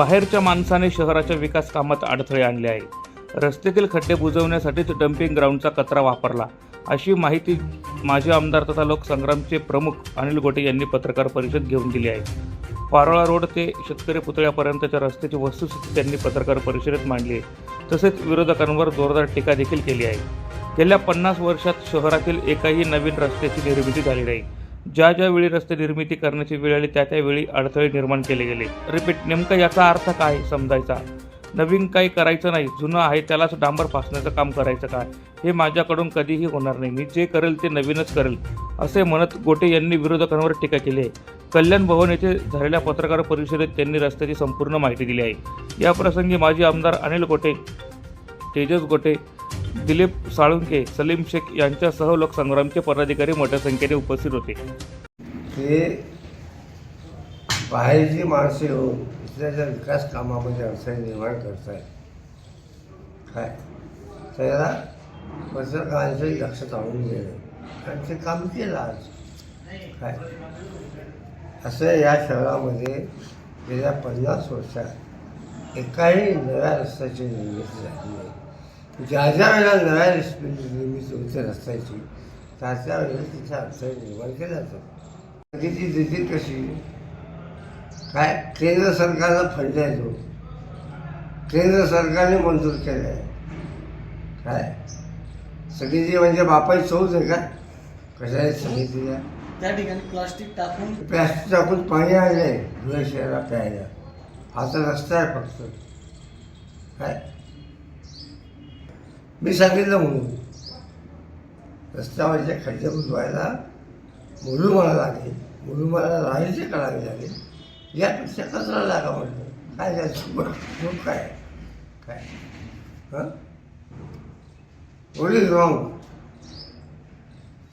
बाहेरच्या माणसाने शहराच्या विकास कामात अडथळे आणले आहे. रस्त्यातील खड्डे बुजवण्यासाठीच डम्पिंग ग्राउंडचा कचरा वापरला. अशी माहिती माजी आमदार तथा लोकसंग्रामचे प्रमुख अनिल गोटे यांनी पत्रकार परिषद घेऊन दिली आहे. पारोळा रोड ते शेतकरी पुतळ्यापर्यंतच्या रस्त्याची वस्तुस्थिती त्यांनी पत्रकार परिषदेत मांडली आहे. तसेच विरोधकांवर जोरदार टीका देखील केली आहे. गेल्या पन्नास वर्षात शहरातील एकाही नवीन रस्त्याची निर्मिती झाली नाही. ज्या ज्या वेळी रस्ते निर्मिती करण्याची वेळ आली त्या त्यावेळी अडथळे निर्माण केले गेले. रिपीट नेमका याचा अर्थ काय समजायचा? नवीन काही करायचं नाही जुनं आहे त्यालाच डांबर फासण्याचं काम करायचं काय? हे माझ्याकडून कधीही होणार नाही. मी जे करेल ते नवीनच करेल असे म्हणत गोटे यांनी विरोधकांवर टीका केली आहे. कल्याण भवन येथे झालेल्या पत्रकार परिषदेत त्यांनी रस्त्याची संपूर्ण माहिती दिली आहे. याप्रसंगी माजी आमदार अनिल गोटे तेजस गोटे दिलीप साळुंके सलीम शेख यांच्यासह लोकसंग्रामचे पदाधिकारी मोठ्या संख्येने उपस्थित होते. ते बाहेरची माणसे येऊन इथल्याच्या विकास कामामध्ये अडचणी निर्माण करत आहेत काय त्याला पत्रकारांचं लक्षात आणून गेलं. आणि ते काम केलं आज. काय? असं या शहरामध्ये गेल्या पन्नास वर्षात एकाही नव्या रस्त्याची निर्मिती झाली नाही. ज्या ज्या वेळेला नव्या रस्ते निर्मिती होते रस्त्याची त्या त्या वेळेला तिथे अडचणी निर्माण केल्या जातात त्याची दिली कशी? काय? केंद्र सरकारचा फंड आहे तो केंद्र सरकारने मंजूर केला आहे. काय? सगळी जी म्हणजे बापाची चौथ आहे का? कशाने सांगितली त्या ठिकाणी प्लास्टिक टाकून प्लॅस्टिक टाकून पाणी आले धुळे शहराला प्यायला. आता रस्ता आहे फक्त. काय? मी सांगितलं म्हणून. रस्त्यावरच्या खड्डे बुजवायला मुलू मला लागेल मुलू मला राहायचे करावे लागेल. यापेक्षा कचरा लागा म्हटलं काय जायचं मग काय काय? हां? ओली रॉंग